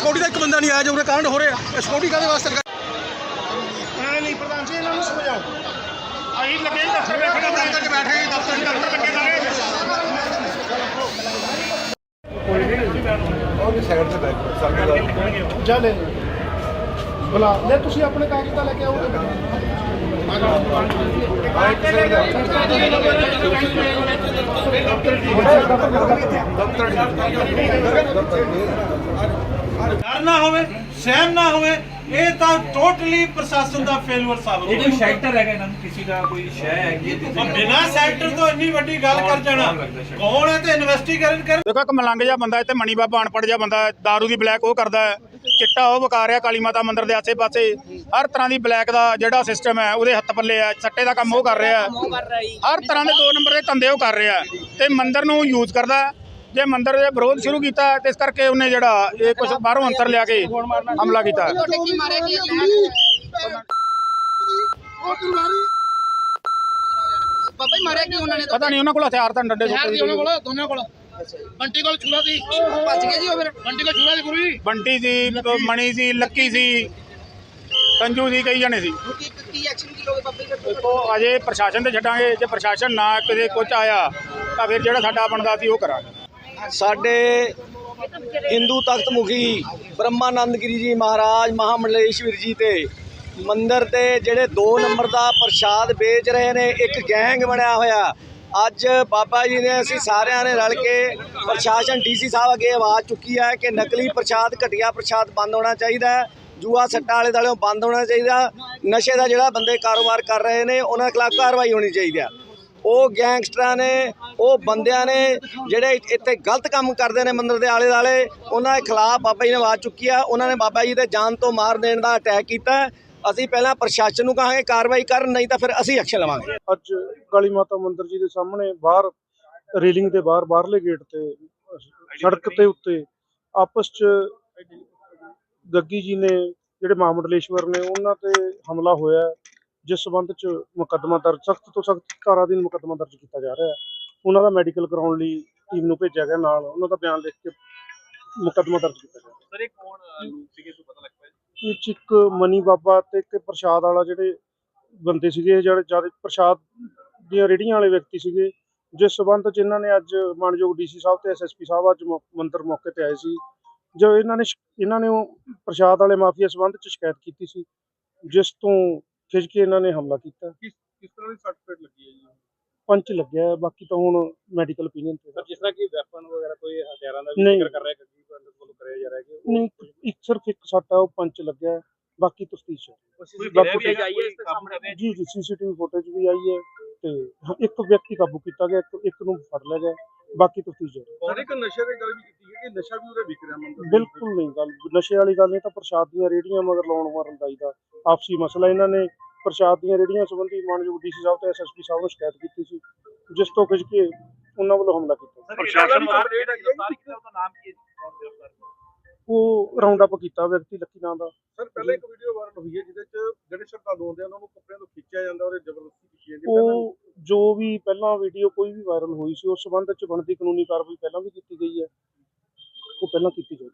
Security ਦਾ ਇੱਕ ਬੰਦਾ ਨਹੀਂ ਆਇਆ ਜੋ ਕਾਂਡ ਹੋ ਰਿਹਾ। ਇਹ ਸਿਕਿਉਰਿਟੀ ਕਾਹਦੇ ਵਾਸਤੇ ਮੈਂ ਨਹੀਂ ਪ੍ਰਧਾਨ ਜੀ ਇਹਨਾਂ ਨੂੰ ਸਮਝਾਓ। ਆਈ ਲੱਗੇ ਦਫ਼ਤਰ ਬੈਠੇ ਦਫ਼ਤਰ ਬੈਠੇ ਦਫ਼ਤਰ ਦਫ਼ਤਰ ਲੱਗੇ ਸਾਰੇ ਜਾ ਲੈ। ਬੁਲਾ। ਲੈ ਤੁਸੀਂ ਆਪਣੇ ਕਾਗਜ਼ ਤਾਂ ਲੈ ਕੇ ਆਓ। ਡਰ ਨਾ ਹੋਵੇ ਸਹਿਮ ਨਾ ਹੋਵੇ ਇਹ ਤਾਂ ਟੋਟਲੀ ਪ੍ਰਸ਼ਾਸਨ ਦਾ ਫੇਲੂਅਰ ਸਾਬਤ ਹੋ ਇਹ ਕੋਈ ਸੈਕਟਰ ਹੈਗਾ ਇਹਨਾਂ ਨੂੰ? ਕਿਸੇ ਦਾ ਕੋਈ ਸ਼ੈ ਹੈਗੀ ਬਿਨਾ ਸੈਕਟਰ ਤੋਂ ਇੰਨੀ ਵੱਡੀ ਗੱਲ ਕਰ ਜਾਣਾ ਕੌਣ ਹੈ ਤੇ ਇਨਵੈਸਟੀਗੇਸ਼ਨ ਕਰ ਦੇਖੋ ਇੱਕ ਮਲੰਗ ਜਿਹਾ ਬੰਦਾ ਇੱਥੇ ਮਣੀ ਬਾਬਾ ਅਨਪੜ ਜਿਹਾ ਬੰਦਾ ਦਾਰੂ ਦੀ ਬਲੈਕ ਉਹ ਕਰਦਾ ਹੈ ਚਿੱਟਾ ਉਹ ਵਕਾ ਰਿਹਾ ਕਾਲੀ ਮਾਤਾ ਮੰਦਿਰ ਦੇ ਆਸੇ-ਪਾਸੇ। ਹਰ ਤਰ੍ਹਾਂ ਦੀ ਬਲੈਕ ਦਾ ਜਿਹੜਾ ਸਿਸਟਮ ਹੈ ਉਹਦੇ ਹੱਥ ਪੱਲੇ ਹੈ ਸੱਟੇ ਦਾ ਕੰਮ ਉਹ ਕਰ ਰਿਹਾ ਹੈ। ਹਰ ਤਰ੍ਹਾਂ ਦੇ ਦੋ ਨੰਬਰ ਦੇ ਧੰਦੇ ਉਹ ਕਰ ਰਿਹਾ ਤੇ ਮੰਦਿਰ ਨੂੰ ਯੂਜ਼ ਕਰਦਾ। ਜੇ ਮੰਦਿਰ ਦੇ ਵਿਰੋਧ ਸ਼ੁਰੂ ਕੀਤਾ ਤੇ ਇਸ ਕਰਕੇ ਉਹਨੇ ਜਿਹੜਾ ਇਹ ਕੁਝ ਬਾਹਰੋਂ ਅੰਤਰ ਲਿਆ ਕੇ ਹਮਲਾ ਕੀਤਾ। ਬਾਬਾ ਜੀ ਮਾਰਿਆ ਕੀ ਉਹਨਾਂ ਨੇ? ਪਤਾ ਨਹੀਂ ਉਹਨਾਂ ਕੋਲ ਹਥਿਆਰ ਤਾਂ ਡੰਡੇ ਦੀ ਉਹਨਾਂ ਕੋਲ ਦੋਨਾਂ ਕੋਲ। ਬੰਟੀ ਕੋਲ ਛੁਰਾ ਸੀ। ਭੱਜ ਗਏ ਜੀ ਉਹ ਫਿਰ? ਬੰਟੀ ਕੋਲ ਛੁਰਾ ਸੀ ਗੁਰੂ ਜੀ। ਬੰਟੀ ਸੀ ਮਣੀ ਸੀ ਲੱਕੀ ਸੀ ਸੰਜੂ ਸੀ ਕਈ ਜਣੇ ਸੀ। ਕੀ ਕੀ ਐਕਸ਼ਨ ਕੀ ਲੋਗੇ ਬਾਬਾ ਜੀ? ਦੇਖੋ ਅਜੇ ਪ੍ਰਸ਼ਾਸਨ ਤੇ ਛੱਡਾਂਗੇ ਜੇ ਪ੍ਰਸ਼ਾਸਨ ਨਾ ਕਿਤੇ ਕੁਝ ਆਇਆ ਤਾਂ ਫਿਰ ਜਿਹੜਾ ਸਾਡਾ ਬਣਦਾ ਸੀ ਉਹ ਕਰਾਂਗੇ। ਸਾਡੇ ਹਿੰਦੂ ਤਖਤ ਮੁਖੀ ਬ੍ਰਹਮਾਨੰਦਗਿਰੀ ਜੀ ਮਹਾਰਾਜ, ਮਹਾਮੰਡਲੇਸ਼ਵਰ ਜੀ ਤੇ ਮੰਦਰ ਤੇ ਜਿਹੜੇ 2 ਨੰਬਰ ਦਾ ਪ੍ਰਸ਼ਾਦ ਵੇਚ ਰਹੇ ਨੇ, ਇੱਕ ਗੈਂਗ ਬਣਿਆ ਹੋਇਆ। ਅੱਜ ਬਾਬਾ ਜੀ ਨੇ, ਅਸੀਂ ਸਾਰਿਆਂ ਨੇ ਰਲ ਕੇ ਪ੍ਰਸ਼ਾਸਨ ਡੀਸੀ ਸਾਹਿਬ ਅੱਗੇ ਆਵਾਜ਼ ਚੁੱਕੀ ਹੈ ਕਿ ਨਕਲੀ ਪ੍ਰਸ਼ਾਦ, ਘਟੀਆ ਪ੍ਰਸ਼ਾਦ ਬੰਦ ਹੋਣਾ ਚਾਹੀਦਾ ਹੈ। ਜੂਆ ਸੱਟਾਂ ਵਾਲੇ ਦਾਲਿਓਂ ਬੰਦ ਹੋਣਾ ਚਾਹੀਦਾ। ਨਸ਼ੇ ਦਾ ਜਿਹੜਾ ਬੰਦੇ ਕਾਰੋਬਾਰ ਕਰ ਰਹੇ ਨੇ, ਉਹਨਾਂ ਖਿਲਾਫ ਕਾਰਵਾਈ ਹੋਣੀ ਚਾਹੀਦੀ ਹੈ। ਉਹ ਗੈਂਗਸਟਰਾਂ ਨੇ, ਉਹ ਬੰਦਿਆਂ ਨੇ ਜਿਹੜੇ ਇੱਥੇ ਗਲਤ ਕੰਮ ਕਰਦੇ ਨੇ ਮੰਦਿਰ ਦੇ ਆਲੇ ਦਾਲੇ ਉਹਨਾਂ ਦੇ ਖਿਲਾਫ ਬਾਬਾ ਜੀ ਨੇ ਆਵਾਜ਼ ਚੁੱਕੀ ਆ, ਉਹਨਾਂ ਨੇ ਬਾਬਾ ਜੀ ਦੇ ਜਾਨ ਤੋਂ ਮਾਰ ਦੇਣ ਦਾ ਅਟੈਕ ਕੀਤਾ। ਅਸੀਂ ਪਹਿਲਾਂ ਪ੍ਰਸ਼ਾਸਨ ਨੂੰ ਕਹਾਂਗੇ, ਕਾਰਵਾਈ ਕਰਨ ਨਹੀਂ ਤਾਂ ਫਿਰ ਅਸੀਂ ਐਕਸ਼ਨ ਲਵਾਂਗੇ। ਅੱਜ ਕਾਲੀ ਮਾਤਾ ਮੰਦਿਰ ਜੀ ਦੇ ਸਾਹਮਣੇ ਬਾਹਰ ਰੇਲਿੰਗ ਦੇ ਬਾਹਰ, ਬਾਹਰਲੇ ਗੇਟ ਤੇ, ਸੜਕ ਤੇ ਉੱਤੇ ਆਪਸ ਚ ਗੱਗੀ ਜੀ ਨੇ, ਜਿਹੜੇ ਮਹਾਮੰਡਲੇਸ਼ਵਰ ਨੇ, ਉਹਨਾਂ ਤੇ ਹਮਲਾ ਹੋਇਆ। ਜਿਸ ਸਬੰਧ ਚ ਮੁਕੱਦਮਾ ਦਰਜ ਸਖਤ ਤੋਂ ਸਖਤ ਧਾਰਾਧੀਨ ਮੁਕੱਦਮਾ ਦਰਜ ਕੀਤਾ ਜਾ ਰਿਹਾ ਹੈ। ਉਹਨਾਂ ਦਾ ਮੈਡੀਕਲ ਕਰਾਉਣ ਲਈ ਟੀਮ ਨੂੰ ਭੇਜਿਆ ਗਿਆ ਨਾਲ। ਉਹਨਾਂ ਦਾ ਬਿਆਨ ਲਿਖ ਕੇ ਮੁਕੱਦਮਾ ਦਰਜ ਕੀਤਾ ਗਿਆ। ਸਰ ਇਹ ਕੌਣ ਲੋਕ ਸੀਗੇ ਤੋਂ ਪਤਾ ਲੱਗ ਪਿਆ ਇਹ 'ਚ ਇੱਕ ਮਨੀ ਬਾਬਾ ਤੇ ਇੱਕ ਪ੍ਰਸ਼ਾਦ ਵਾਲਾ ਜਿਹੜੇ ਬੰਦੇ ਸੀਗੇ ਜਿਹੜੇ ਜ਼ਿਆਦਾ ਪ੍ਰਸ਼ਾਦ ਦੀਆਂ ਰੇੜੀਆਂ ਵਾਲੇ ਵਿਅਕਤੀ ਸੀਗੇ। ਜਿਸ ਸਬੰਧ ਚ ਇਹਨਾਂ ਨੇ ਅੱਜ ਮਾਨਯੋਗ ਡੀਸੀ ਸਾਹਿਬ ਤੇ ਐਸਐਸਪੀ ਸਾਹਿਬ ਅੱਜ ਮੰਦਿਰ ਮੌਕੇ ਤੇ ਆਏ ਸੀ। ਜੋ ਇਹਨਾਂ ਨੇ ਇਹਨਾਂ ਨੇ ਉਹ ਪ੍ਰਸ਼ਾਦ ਵਾਲੇ ਮਾਫੀਆ ਸਬੰਧ ਚ ਸ਼ਿਕਾਇਤ ਕੀਤੀ ਸੀ ਜਿਸ ਤੋਂ ਖਿੱਚ ਕੇ ਇਹਨਾਂ ਨੇ ਹਮਲਾ ਕੀਤਾ। ਕਿਸ ਕਿਸ ਤਰ੍ਹਾਂ ਦੀ ਸਰਟੀਫਿਕੇਟ ਲੱਗੀ ਹੈ ਜੀ? ਪੰਚ ਲੱਗਿਆ ਹੈ, ਬਾਕੀ ਤਾਂ ਹੁਣ ਮੈਡੀਕਲ ਓਪੀਨੀਅਨ ਤੇ ਸਰ ਜਿਸ ਤਰ੍ਹਾਂ ਕਿ ਵੈਪਨ ਵਗੈਰਾ ਕੋਈ ਹਥਿਆਰਾਂ ਦਾ ਵੀ ਨਹੀਂ। ਜ਼ਿਕਰ ਕਰ ਰਿਹਾ ਕਿ ਅੰਦਰ ਵੱਲੋਂ ਕਰਿਆ ਜਾ ਰਿਹਾ ਕਿ ਨਹੀਂ ਇੱਕ ਸਿਰਫ ਇੱਕ ਸੱਟ ਆ ਉਹ ਪੰਚ ਲੱਗਿਆ ਹੈ, ਬਾਕੀ ਤਫਤੀਸ਼ ਹੈ ਕੋਈ ਬਾਕੀ ਵੀਡੀਓ ਵੀ ਆਈ ਹੈ ਇਸ ਦੇ ਸਾਹਮਣੇ? ਜੀ ਜੀ ਸੀਸੀਟੀਵੀ ਫੁਟੇਜ ਵੀ ਆਈ ਹੈ ਤੇ ਇੱਕ ਵਿਅਕਤੀ ਕਾਬੂ ਕੀਤਾ ਗਿਆ ਇੱਕ ਇੱਕ ਨੂੰ ਫੜ ਲਿਆ ਗਿਆ। ਬਾਕੀ ਤਫਤੀਸ਼ ਜਾਰੀ ਹੈ। ਇੱਕ ਨਸ਼ੇ ਦੀ ਗੱਲ ਵੀ ਕੀਤੀ ਹੈ ਕਿ ਨਸ਼ਾ ਵੀ ਉਹਦੇ ਵਿਕ ਰਿਹਾ ਮੰਦਰ ਦੇ ਬਿਲਕੁਲ ਨਹੀਂ ਗੱਲ ਨਸ਼ੇ ਵਾਲੀ ਗੱਲ ਇਹ ਤਾਂ ਪ੍ਰਸ਼ਾਦ ਦੀਆਂ ਰੇੜੀਆਂ ਮਗਰ ਲਾਉਣ ਮਾਰਨ ਦਾ ਇਹਦਾ ਆਪਸੀ ਮਸਲਾ ਇਹਨਾਂ ਨੇ ਪ੍ਰਸ਼ਾਦ ਦੀਆਂ ਰੇੜੀਆਂ ਸੰਬੰਧੀ ਮਾਨਯੋਗ ਡੀਸੀ ਸਾਹਿਬ ਤੇ ਐਸਐਸਪੀ ਸਾਹਿਬ ਨੂੰ ਸ਼ਿਕਾਇਤ ਕੀਤੀ ਸੀ ਜਿਸ ਤੋਂ ਖਿੱਚ ਕੇ ਉਹਨਾਂ ਵੱਲੋਂ ਹਮਲਾ ਕੀਤਾ ਪ੍ਰਸ਼ਾਸਨ ਮਾਰ ਰਿਹਾ ਗ੍ਰਿਫਤਾਰ ਕੀਤਾ ਉਹਦਾ ਨਾਮ ਕੀ ਹੈ ਕੌਣ ਗ੍ਰਿਫਤਾਰ ਕੀਤਾ? ਉਹ ਰਾਉਂਡ ਅਪ ਕੀਤਾ ਵਿਅਕਤੀ ਲੱਕੀ ਨਾਂ ਦਾ। ਸਰ ਪਹਿਲਾਂ ਇੱਕ ਵੀਡੀਓ ਵਾਇਰਲ ਹੋਈ ਹੈ ਜਿਹਦੇ ਚ ਜਿਹੜੇ ਸ਼ਰਧਾਲੂ ਹੁੰਦੇ ਆ ਉਹਨਾਂ ਨੂੰ ਕੱਪੜਿਆਂ ਤੋਂ ਖਿੱਚਿਆ ਜਾਂਦਾ ਔਰ ਜ਼ਬਰਦਸਤੀ ਕੀਤੀ ਜਾਂਦੀ ਹੈ। ਉਹ ਜੋ ਵੀ ਪਹਿਲਾਂ ਵੀਡੀਓ ਕੋਈ ਵੀ ਵਾਇਰਲ ਹੋਈ ਸੀ ਉਸ ਸੰਬੰਧ ਵਿੱਚ ਬਣਦੀ ਕਾਨੂੰਨੀ ਕਾਰਵਾਈ ਪਹਿਲਾਂ ਵੀ ਕੀਤੀ ਗਈ ਹੈ। ਉਹ ਪਹਿਲਾਂ ਕੀਤੀ ਜਾਊ।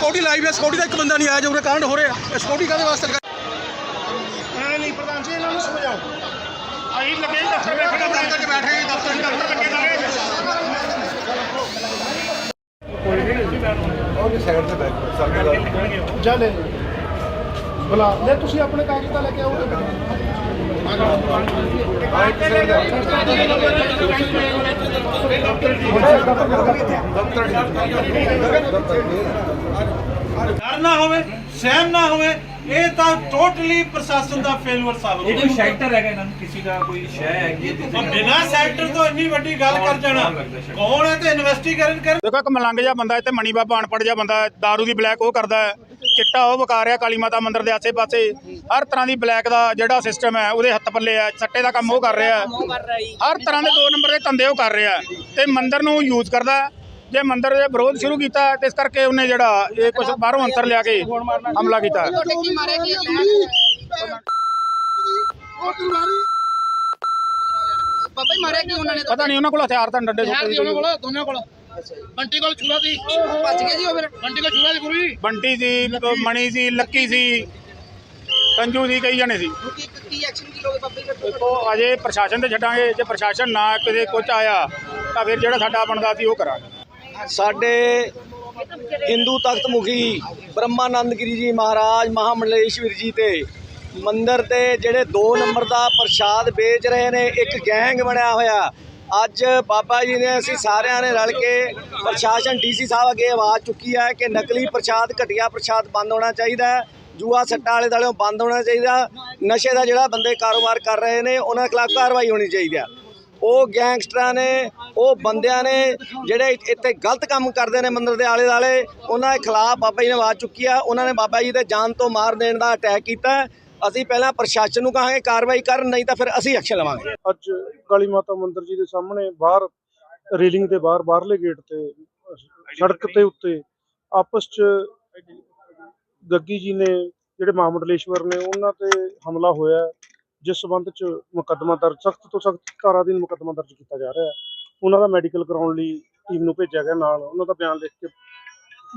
ਸਿਕਿਉਰਿਟੀ ਲਾਈਵ ਹੈ ਸਿਕਿਉਰਿਟੀ ਦਾ ਇੱਕ ਬੰਦਾ ਨਹੀਂ ਆਇਆ ਜੋ ਕਾਂਡ ਹੋ ਰਿਹਾ। ਇਹ ਸਿਕਿਉਰਿਟੀ ਕਾਹਦੇ ਵਾਸਤੇ ਲਗਾ- ਐ ਨਹੀਂ ਪ੍ਰਧਾਨ ਜੀ ਇਹਨਾਂ ਨੂੰ ਸਮਝਾਓ। ਅਸੀਂ ਲੱਗੇ ਦਫ਼ਤਰ ਬੈਠੇ ਦਫ਼ਤਰ 'ਚ ਬੈਠੇ ਹਾਂ, ਦਫ਼ਤਰ 'ਚ ਦਫ਼ਤਰ ਲੱਗੇ ਸਾਰੇ ਜਾ ਲੈ। ਬੁਲਾ। ਲੈ ਤੁਸੀਂ ਆਪਣੇ ਕਾਗਜ਼ ਤਾਂ ਲੈ ਕੇ ਆਓ। ਡਰ ਨਾ ਹੋਵੇ ਸਹਿਮ ਨਾ ਹੋਵੇ ਇਹ ਤਾਂ ਟੋਟਲੀ ਪ੍ਰਸ਼ਾਸਨ ਦਾ ਫੇਲਰ ਸਾਬਤ ਇਹ ਹੋ ਕੋਈ ਹੈਗਾ ਇਹਨਾਂ ਨੂੰ? ਕਿਸੇ ਦਾ ਕੋਈ ਸ਼ੈ ਹੈਗੀ ਹੈ ਔਰ ਬਿਨਾਂ ਸੈਕਟਰ ਤੋਂ ਇੰਨੀ ਵੱਡੀ ਗੱਲ ਕਰ ਜਾਣਾ। ਕੌਣ ਹੈ ਤੇ ਇਨਵੈਸਟੀਗੇਸ਼ਨ ਕਰ ਦੇਖੋ ਇੱਕ ਮਲੰਗ ਜਿਹਾ ਬੰਦਾ ਇੱਥੇ ਮਣੀ ਬਾਬਾ ਅਨਪੜ੍ਹ ਜਿਹਾ ਬੰਦਾ ਦਾਰੂ ਦੀ ਬਲੈਕ ਉਹ ਕਰਦਾ ਹੈ। ਚਿੱਟਾ ਉਹ ਵਕਾ ਰਿਹਾ ਕਾਲੀ ਮਾਤਾ ਮੰਦਿਰ ਦੇ ਆਸੇ-ਪਾਸੇ। ਹਰ ਤਰ੍ਹਾਂ ਦੀ ਬਲੈਕ ਦਾ ਜਿਹੜਾ ਸਿਸਟਮ ਹੈ ਉਹਦੇ ਹੱਥ ਪੱਲੇ ਆ ਸੱਟੇ ਦਾ ਕੰਮ ਉਹ ਕਰ ਰਿਹਾ। ਹਰ ਤਰ੍ਹਾਂ ਦੇ ਦੋ ਨੰਬਰ ਦੇ ਧੰਦੇ ਉਹ ਕਰ ਰਿਹਾ ਤੇ ਮੰਦਿਰ ਨੂੰ ਯੂਜ਼ ਕਰਦਾ। ਜੇ ਮੰਦਿਰ ਦੇ ਵਿਰੋਧ ਸ਼ੁਰੂ ਕੀਤਾ ਤੇ ਇਸ ਕਰਕੇ ਉਹਨੇ ਜਿਹੜਾ ਇਹ ਕੁਝ ਬਾਹਰੋਂ ਅੰਤਰ ਲਿਆ ਕੇ ਹਮਲਾ ਕੀਤਾ। ਬਾਬਾ ਮਾਰਿਆ ਕੀ ਉਹਨਾਂ ਨੇ? ਪਤਾ ਨਹੀਂ ਉਹਨਾਂ ਕੋਲ ਹਥਿਆਰ ਤਾਂ ਡੰਡੇ ਹਥਿਆਰ ਸੁੱਟੇ ਸੀ ਉਹਨਾਂ ਕੋਲ ਦੋਨਾਂ ਕੋਲ। ਬੰਟੀ ਕੋਲ ਛੁਰਾ ਸੀ। ਭੱਜ ਗਏ ਜੀ ਉਹ ਫਿਰ? ਬੰਟੀ ਕੋਲ ਛੁਰਾ ਸੀ ਗੁਰੂ ਜੀ। ਬੰਟੀ ਸੀ ਮਣੀ ਸੀ ਲੱਕੀ ਸੀ ਸੰਜੂ ਸੀ ਕਈ ਜਣੇ ਸੀ। ਕੀ ਕੀ ਐਕਸ਼ਨ ਕੀ ਲੋਗੇ ਬਾਬਾ ਜੀ? ਦੇਖੋ ਅਜੇ ਪ੍ਰਸ਼ਾਸਨ ਤੇ ਛੱਡਾਂਗੇ। ਜੇ ਪ੍ਰਸ਼ਾਸਨ ਨਾ ਕਿਤੇ ਕੁਝ ਆਇਆ ਤਾਂ ਫਿਰ ਜਿਹੜਾ ਸਾਡਾ ਬਣਦਾ ਸੀ ਉਹ ਕਰਾਂਗੇ। ਸਾਡੇ ਹਿੰਦੂ ਤਖਤ ਮੁਖੀ ਬ੍ਰਹਮਾਨੰਦਗਿਰੀ ਜੀ ਮਹਾਰਾਜ ਮਹਾਮੰਡਲੇਸ਼ਵਰ ਜੀ ਤੇ ਮੰਦਰ ਤੇ ਜਿਹੜੇ 2 ਨੰਬਰ ਦਾ ਪ੍ਰਸ਼ਾਦ ਵੇਚ ਰਹੇ ਨੇ, ਇੱਕ ਗੈਂਗ ਬਣਿਆ ਹੋਇਆ। ਅੱਜ ਬਾਬਾ ਜੀ ਨੇ, ਅਸੀਂ ਸਾਰਿਆਂ ਨੇ ਰਲ ਕੇ ਪ੍ਰਸ਼ਾਸਨ ਡੀਸੀ ਸਾਹਿਬ ਅੱਗੇ ਆਵਾਜ਼ ਚੁੱਕੀ ਹੈ ਕਿ ਨਕਲੀ ਪ੍ਰਸ਼ਾਦ, ਘਟੀਆ ਪ੍ਰਸ਼ਾਦ ਬੰਦ ਹੋਣਾ ਚਾਹੀਦਾ ਹੈ। ਜੂਆ ਸੱਟਾ ਵਾਲੇ ਦਾਲਿਓਂ ਬੰਦ ਹੋਣਾ ਚਾਹੀਦਾ। ਨਸ਼ੇ ਦਾ ਜਿਹੜਾ ਬੰਦੇ ਕਾਰੋਬਾਰ ਕਰ ਰਹੇ ਨੇ, ਉਹਨਾਂ ਖਿਲਾਫ ਕਾਰਵਾਈ ਹੋਣੀ ਚਾਹੀਦੀ ਹੈ। ਉਹ ਗੈਂਗਸਟਰਾਂ ਨੇ, ਉਹ ਬੰਦਿਆਂ ਨੇ ਜਿਹੜੇ ਇੱਥੇ ਗਲਤ ਕੰਮ ਕਰਦੇ ਨੇ ਮੰਦਿਰ ਦੇ ਆਲੇ ਦਾਲੇ ਉਹਨਾਂ ਦੇ ਖਿਲਾਫ ਬਾਬਾ ਜੀ ਨੇ ਆਵਾਜ਼ ਚੁੱਕੀ ਆ, ਉਹਨਾਂ ਨੇ ਬਾਬਾ ਜੀ ਦੇ ਜਾਨ ਤੋਂ ਮਾਰ ਦੇਣ ਦਾ ਅਟੈਕ ਕੀਤਾ। ਅਸੀਂ ਪਹਿਲਾਂ ਪ੍ਰਸ਼ਾਸਨ ਨੂੰ ਕਹਾਂਗੇ, ਕਾਰਵਾਈ ਕਰਨ, ਨਹੀਂ ਤਾਂ ਫਿਰ ਅਸੀਂ ਐਕਸ਼ਨ ਲਵਾਂਗੇ। ਅੱਜ ਕਾਲੀ ਮਾਤਾ ਮੰਦਿਰ ਜੀ ਦੇ ਸਾਹਮਣੇ ਬਾਹਰ ਰੇਲਿੰਗ ਦੇ ਬਾਹਰ, ਬਾਹਰਲੇ ਗੇਟ ਤੇ, ਸੜਕ ਤੇ ਉੱਤੇ ਆਪਸ ਚ ਗੱਗੀ ਜੀ ਨੇ, ਜਿਹੜੇ ਮਹਾਮੰਡਲੇਸ਼ਵਰ ਨੇ, ਉਹਨਾਂ ਤੇ ਹਮਲਾ ਹੋਇਆ। ਜਿਸ ਸਬੰਧ ਚ ਮੁਕੱਦਮਾ ਦਰਜ ਸਖਤ ਤੋਂ ਸਖਤ ਧਾਰਾ ਅਧੀਨ ਮੁਕੱਦਮਾ ਦਰਜ ਕੀਤਾ ਜਾ ਰਿਹਾ ਹੈ। ਉਹਨਾਂ ਦਾ ਮੈਡੀਕਲ ਕਰਾਉਣ ਲਈ ਟੀਮ ਨੂੰ ਭੇਜਿਆ ਗਿਆ ਨਾਲ। ਉਹਨਾਂ ਦਾ ਬਿਆਨ ਲਿਖ ਕੇ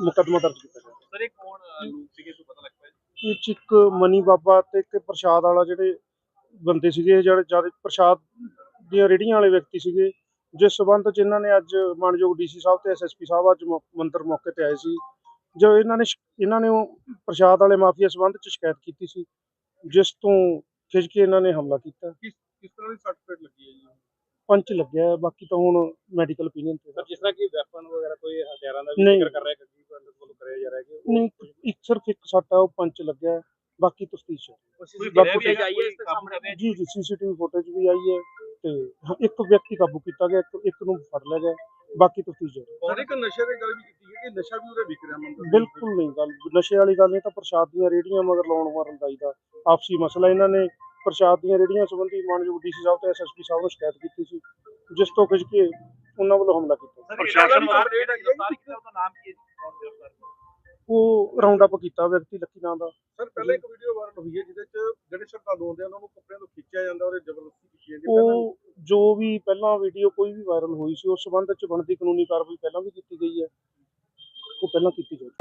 ਮੁਕੱਦਮਾ ਦਰਜ ਕੀਤਾ ਗਿਆ। ਸਰ ਇਹ ਕੌਣ ਲੋਕ ਸੀਗੇ ਤੋਂ ਪਤਾ ਲੱਗ ਪਾਇਆ ਇਹ ਇੱਕ ਮਨੀ ਬਾਬਾ ਤੇ ਇੱਕ ਪ੍ਰਸ਼ਾਦ ਵਾਲਾ ਜਿਹੜੇ ਬੰਦੇ ਸੀਗੇ ਜਿਹੜੇ ਜ਼ਿਆਦਾ ਪ੍ਰਸ਼ਾਦ ਦੀਆਂ ਰੇੜੀਆਂ ਵਾਲੇ ਵਿਅਕਤੀ ਸੀਗੇ ਜਿਸ ਸਬੰਧ ਚ ਇਹਨਾਂ ਨੇ ਅੱਜ ਮਾਨਯੋਗ ਡੀਸੀ ਸਾਹਿਬ ਤੇ ਐਸਐਸਪੀ ਸਾਹਿਬ ਅੱਜ ਮੰਦਿਰ ਮੌਕੇ ਤੇ ਆਏ ਸੀ। ਜੋ ਇਹਨਾਂ ਨੇ ਸ਼ਿ- ਇਹਨਾਂ ਨੇ ਪ੍ਰਸ਼ਾਦ ਵਾਲੇ ਮਾਫੀਆ ਸਬੰਧ ਚ ਸ਼ਿਕਾਇਤ ਕੀਤੀ ਸੀ ਜਿਸ ਤੋਂ ਖਿੱਚ ਕੇ ਇਹਨਾਂ ਨੇ ਹਮਲਾ ਕੀਤਾ। ਕਿਸ ਕਿਸ ਤਰ੍ਹਾਂ ਦੀ ਸਰਟੀਫਿਕੇਟ ਲੱਗੀ ਹੈ ਜੀ? ਪੰਚ ਲੱਗਿਆ ਹੈ, ਬਾਕੀ ਤਾਂ ਹੁਣ ਮੈਡੀਕਲ ਓਪੀਨੀਅਨ ਤੇ। ਜਿਸ ਤਰ੍ਹਾਂ ਕਿ ਵੈਪਨ ਵਗੈਰਾ ਕੋਈ ਹਥਿਆਰਾਂ ਦਾ ਨਹੀਂ। ਕਰ ਰਿਹਾ ਕਿ ਵੱਲੋਂ ਕਰਿਆ ਜਾ ਰਿਹਾ ਕਿ ਨਹੀਂ ਇੱਕ ਸਿਰਫ ਇੱਕ ਸੱਟ ਆ ਉਹ ਪੰਚ ਲੱਗਿਆ ਹੈ, ਬਾਕੀ ਤਫਤੀਸ਼ ਹੈ। ਕੋਈ ਬਾਪੂ ਆਈ ਹੈ ਇਸ ਸਾਹਮਣੇ? ਜੀ ਜੀ ਸੀਸੀਟੀਵੀ ਫੁਟੇਜ ਵੀ ਆਈ ਹੈ ਤੇ ਇੱਕ ਵਿਅਕਤੀ ਕਾਬੂ ਕੀਤਾ ਗਿਆ ਇੱਕ ਇੱਕ ਨੂੰ ਫੜ ਲਿਆ ਗਿਆ। ਬਾਕੀ ਤਫਤੀਸ਼ ਹੈ ਔਰ ਇੱਕ ਨਸ਼ੇ ਦੀ ਗੱਲ ਵੀ ਕੀਤੀ ਹੈ ਕਿ ਨਸ਼ਾ ਵੀ ਉਹਦੇ ਵਿਕ ਰਿਹਾ ਮੰਦਰ ਦੇ ਬਿਲਕੁਲ ਨਹੀਂ ਗੱਲ ਨਸ਼ੇ ਵਾਲੀ ਗੱਲ ਨਹੀਂ ਤਾਂ ਪ੍ਰਸ਼ਾਦ ਦੀਆਂ ਰੇੜੀਆਂ ਮਗਰ ਲਾਉਣ ਮਾਰਨ ਦਾ ਇਹਦਾ ਆਪਸੀ ਮਸਲਾ ਇਹਨਾਂ ਨੇ। ਪ੍ਰਸ਼ਾਦ ਦੀਆਂ ਰੇੜੀਆਂ ਸੰਬੰਧੀ ਮਾਨਯੋਗ ਡੀਸੀ ਸਾਹਿਬ ਤੇ ਐਸਐਸਪੀ ਸਾਹਿਬ ਨੂੰ ਸ਼ਿਕਾਇਤ ਕੀਤੀ ਸੀ ਜਿਸ ਤੋਂ ਖਿੱਚ ਕੇ ਉਹਨਾਂ ਵੱਲੋਂ ਹਮਲਾ ਕੀਤਾ। ਪ੍ਰਸ਼ਾਸਨ ਕੀ? ਉਹ ਰਾਉਂਡ ਅਪ ਕੀਤਾ ਵਿਅਕਤੀ ਲੱਕੀ ਨਾਂ ਦਾ। ਸਰ ਪਹਿਲਾਂ ਇੱਕ ਵੀਡੀਓ ਵਾਇਰਲ ਹੋਈ ਹੈ ਜਿਹਦੇ ਚ ਜਿਹੜੇ ਸ਼ਰਧਾਲੂ ਹੁੰਦੇ ਆ ਉਹਨਾਂ ਨੂੰ ਕੱਪੜਿਆਂ ਤੋਂ ਖਿੱਚਿਆ ਜਾਂਦਾ ਔਰ ਜ਼ਬਰਦਸਤੀ ਕੀਤੀ ਜਾਂਦੀ ਹੈ। ਪਹਿਲਾਂ ਉਹ ਜੋ ਵੀ ਪਹਿਲਾਂ ਵੀਡੀਓ ਕੋਈ ਵੀ ਵਾਇਰਲ ਹੋਈ ਸੀ, ਉਸ ਸੰਬੰਧ ਚ ਬਣਦੀ ਕਾਨੂੰਨੀ ਕਾਰਵਾਈ ਪਹਿਲਾਂ ਵੀ ਕੀਤੀ ਗਈ ਹੈ। ਉਹ ਪਹਿਲਾਂ ਕੀਤੀ ਜਾਵੇ